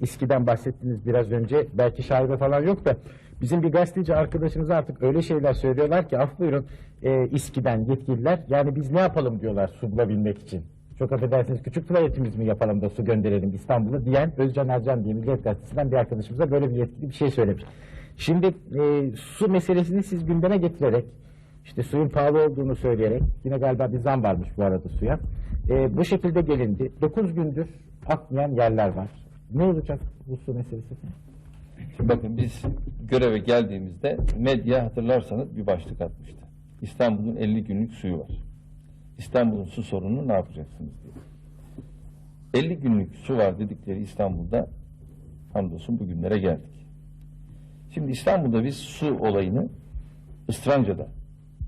İSKİ'den bahsettiniz biraz önce. Belki şaibe falan yok da bizim bir gazeteci arkadaşımız artık öyle şeyler söylüyorlar ki af buyurun e, İSKİ'den yetkililer yani biz ne yapalım diyorlar su bulabilmek için. Çok affedersiniz küçük tuvaletimiz mi yapalım da su gönderelim İstanbul'a diyen Özcan Ercan diye Milliyet Gazetesi'nden bir arkadaşımıza böyle bir yetkili bir şey söylemiş. Şimdi e, su meselesini siz gündeme getirerek işte suyun pahalı olduğunu söyleyerek yine galiba bir zam varmış bu arada suya. E, bu şekilde gelindi. 9 gündür akmayan yerler var. Ne olacak bu su meselesi? Şimdi bakın biz göreve geldiğimizde medya hatırlarsanız bir başlık atmıştı. İstanbul'un 50 günlük suyu var. İstanbul'un su sorununu ne yapacaksınız diye. 50 günlük su var dedikleri İstanbul'da hamdolsun bugünlere geldik. Şimdi İstanbul'da biz su olayını Istranca'da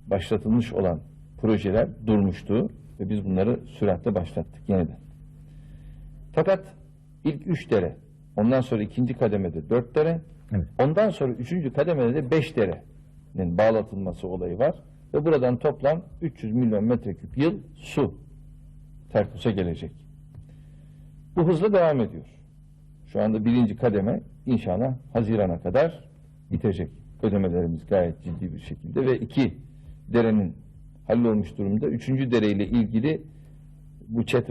başlatılmış olan projeler durmuştu ve biz bunları süratle başlattık yeniden. Fakat ilk üç dere, ondan sonra ikinci kademede dört dere, Evet. ondan sonra üçüncü kademede de beş derenin bağlatılması olayı var. Ve buradan toplam 300 milyon metreküp yıl su Terkus'a gelecek. Bu hızla devam ediyor. Şu anda birinci kademe inşallah Haziran'a kadar bitecek. Ödemelerimiz gayet ciddi bir şekilde ve iki derenin hallolmuş durumda. Üçüncü dereyle ilgili bu çet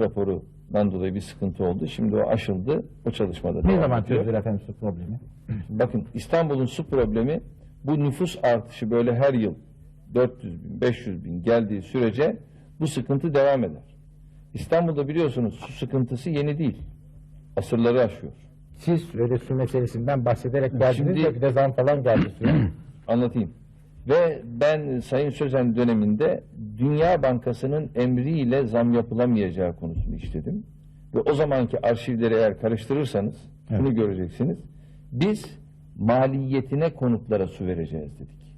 raporundan dolayı bir sıkıntı oldu. Şimdi o aşıldı. O çalışmada Ne zaman çözülür efendim su problemi? Bakın İstanbul'un su problemi bu nüfus artışı böyle her yıl 400 bin, 500 bin geldiği sürece bu sıkıntı devam eder. İstanbul'da biliyorsunuz su sıkıntısı yeni değil. Asırları aşıyor. Siz öyle su meselesinden bahsederek geldiniz Şimdi- de bir de zam falan geldi suya. Anlatayım. Ve ben Sayın Sözen döneminde Dünya Bankası'nın emriyle zam yapılamayacağı konusunu işledim. Ve o zamanki arşivleri eğer karıştırırsanız şunu göreceksiniz. Biz maliyetine konutlara su vereceğiz dedik.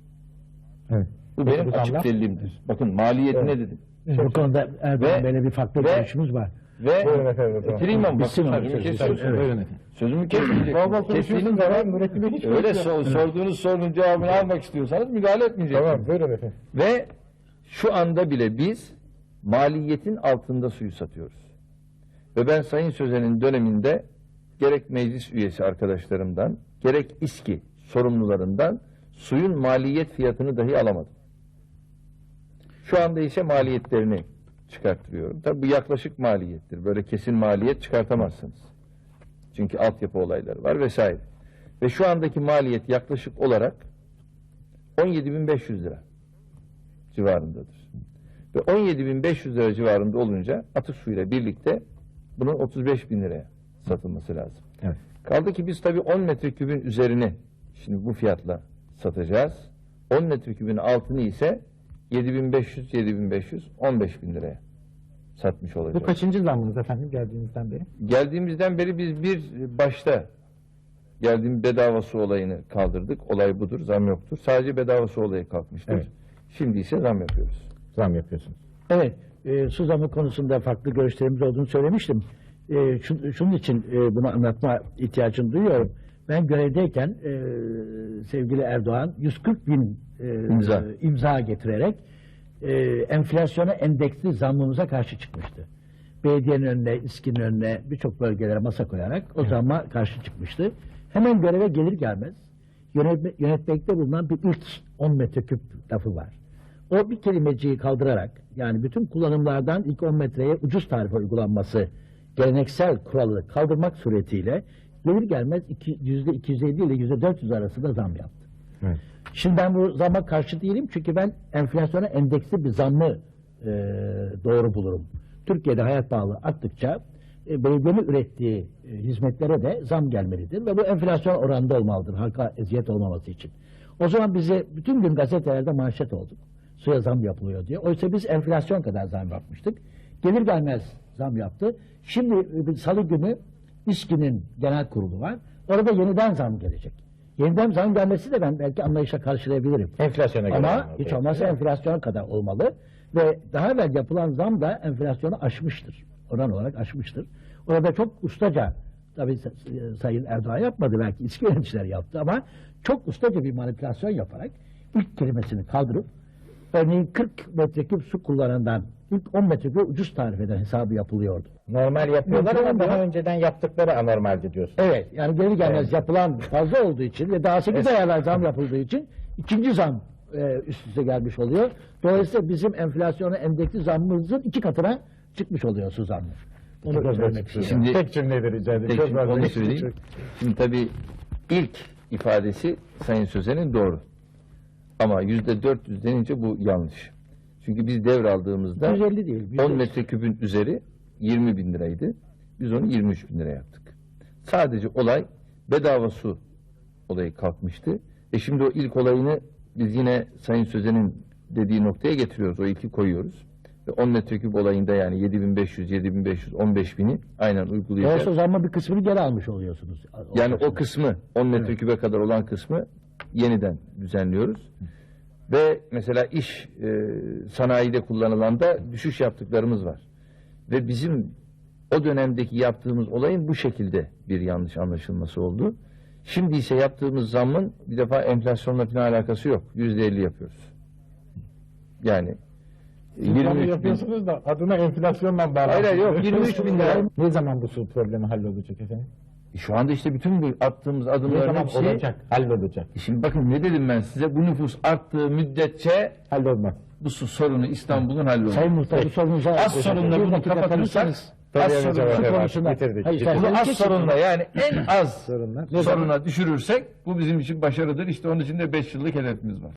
evet. Bu benim açık zamlar? delillimdir. Bakın maliyetine dedim. Bu konuda Erdoğan Ve- Bey'le bir farklı görüşümüz var. Ve Buyurun efendim, tamam. bitireyim bak Bitsin abi, sözümü sözü, kesiyorsun. evet. Buyurun efendim. Sözümü kesmeyeceksin. Bol bol konuşuyorsunuz Kestiğiniz ama zaman mürekkebe hiç öyle sorduğunuz sorunun cevabını almak istiyorsanız müdahale etmeyeceksiniz. Tamam buyurun efendim. Ve şu anda bile biz maliyetin altında suyu satıyoruz. Ve ben Sayın Sözen'in döneminde gerek meclis üyesi arkadaşlarımdan, gerek İSKİ sorumlularından suyun maliyet fiyatını dahi alamadım. Şu anda ise maliyetlerini çıkarttırıyorum. Tabi bu yaklaşık maliyettir. Böyle kesin maliyet çıkartamazsınız. Çünkü altyapı olayları var vesaire. Ve şu andaki maliyet yaklaşık olarak 17.500 lira civarındadır. Ve 17.500 lira civarında olunca atık suyuyla birlikte bunun 35 bin liraya satılması lazım. Evet. Kaldı ki biz tabii 10 metrekübün üzerini şimdi bu fiyatla satacağız. 10 metrekübün altını ise 7500, 7500, 15 bin liraya satmış Bu olacağız. kaçıncı zammınız efendim geldiğinizden beri? Geldiğimizden beri biz bir başta geldiğim bedava su olayını kaldırdık. Olay budur, zam yoktur. Sadece bedava su olayı kalkmıştır. Evet. Şimdi ise zam yapıyoruz. Zam yapıyorsunuz. Evet, e, su zamı konusunda farklı görüşlerimiz olduğunu söylemiştim. E, şun- şunun için e, bunu anlatma ihtiyacını duyuyorum. Ben görevdeyken e, sevgili Erdoğan 140 bin e, İmza. imza getirerek e, enflasyona endeksli zammımıza karşı çıkmıştı. Belediyenin önüne, İSKİ'nin önüne birçok bölgelere masa koyarak o zamma karşı çıkmıştı. Hemen göreve gelir gelmez yönetme, yönetmekte bulunan bir ilk 10 metreküp lafı var. O bir kelimeciyi kaldırarak yani bütün kullanımlardan ilk 10 metreye ucuz tarife uygulanması geleneksel kuralı kaldırmak suretiyle gelir gelmez iki- yüzde 250 ile yüzde 400 arasında zam yaptı. Evet. Şimdi ben bu zamma karşı değilim çünkü ben enflasyona endeksli bir zammı e, doğru bulurum. Türkiye'de hayat pahalı arttıkça e, belediyenin ürettiği e, hizmetlere de zam gelmelidir ve bu enflasyon oranında olmalıdır halka eziyet olmaması için. O zaman bize bütün gün gazetelerde manşet olduk. Suya zam yapılıyor diye. Oysa biz enflasyon kadar zam yapmıştık. Gelir gelmez zam yaptı. Şimdi e, salı günü İSKİ'nin genel kurulu var. Orada yeniden zam gelecek. Yeniden zam gelmesi de ben belki anlayışla karşılayabilirim. Enflasyona göre. Ama hiç olmazsa enflasyona kadar olmalı. Ve daha evvel yapılan zam da enflasyonu aşmıştır. Oran olarak aşmıştır. Orada çok ustaca, tabii Sa- Sayın Erdoğan yapmadı belki İSKİ yöneticiler yaptı ama çok ustaca bir manipülasyon yaparak ilk kelimesini kaldırıp örneğin 40 metreküp su kullanandan ilk 10 metrekare ucuz tarif eden hesabı yapılıyordu. Normal yapıyorlar ama daha önceden yaptıkları anormaldi diyorsun. Evet yani geri gelmez yapılan fazla olduğu için ve daha 8 ayarlar zam yapıldığı için ikinci zam e, üst üste gelmiş oluyor. Dolayısıyla bizim enflasyona endeksli zammımızın iki katına çıkmış oluyor su zammı. Onu söylemek istiyorum. Şimdi- tek cümleyle rica. Tek şimdi onu söyleyeyim. tabii ilk ifadesi Sayın Sözen'in doğru. Ama yüzde 400 denince bu yanlış. Çünkü biz devraldığımızda 150 değil. 10 metreküpün üzeri 20 bin liraydı. Biz onu 23 bin lira yaptık. Sadece olay bedava su olayı kalkmıştı. E şimdi o ilk olayını biz yine Sayın Sözen'in dediği noktaya getiriyoruz. O ilki koyuyoruz. Ve 10 metreküp olayında yani 7500, 7500, 15 bini aynen uygulayacağız. Dolayısıyla zammın bir kısmını geri almış oluyorsunuz. Yani o kısmı 10 metrekübe kadar olan kısmı yeniden düzenliyoruz. Ve mesela iş e, sanayide kullanılan da düşüş yaptıklarımız var. Ve bizim o dönemdeki yaptığımız olayın bu şekilde bir yanlış anlaşılması oldu. Şimdi ise yaptığımız zammın bir defa enflasyonla falan alakası yok. Yüzde elli yapıyoruz. Yani Siz bunu 23 bin, yapıyorsunuz da adına enflasyonla bağlı. Hayır, hayır, yok, 23 bin lira. Ne zaman bu su problemi hallolacak efendim? Şu anda işte bütün bu attığımız adımların zaman hepsi olacak? Hallolacak. Şimdi bakın ne dedim ben size bu nüfus arttığı müddetçe Hallolmaz. bu su sorunu İstanbul'un hallolmaz. Sayın Muhtar bu sorunuza Az sorunla bunu kapatırsak az ver. konusunda- Bitirdik. Hayır, bitirdik. bunu az sorunla yani en az Sorunlar. Soruna düşürürsek bu bizim için başarıdır. İşte onun için de 5 yıllık hedefimiz var.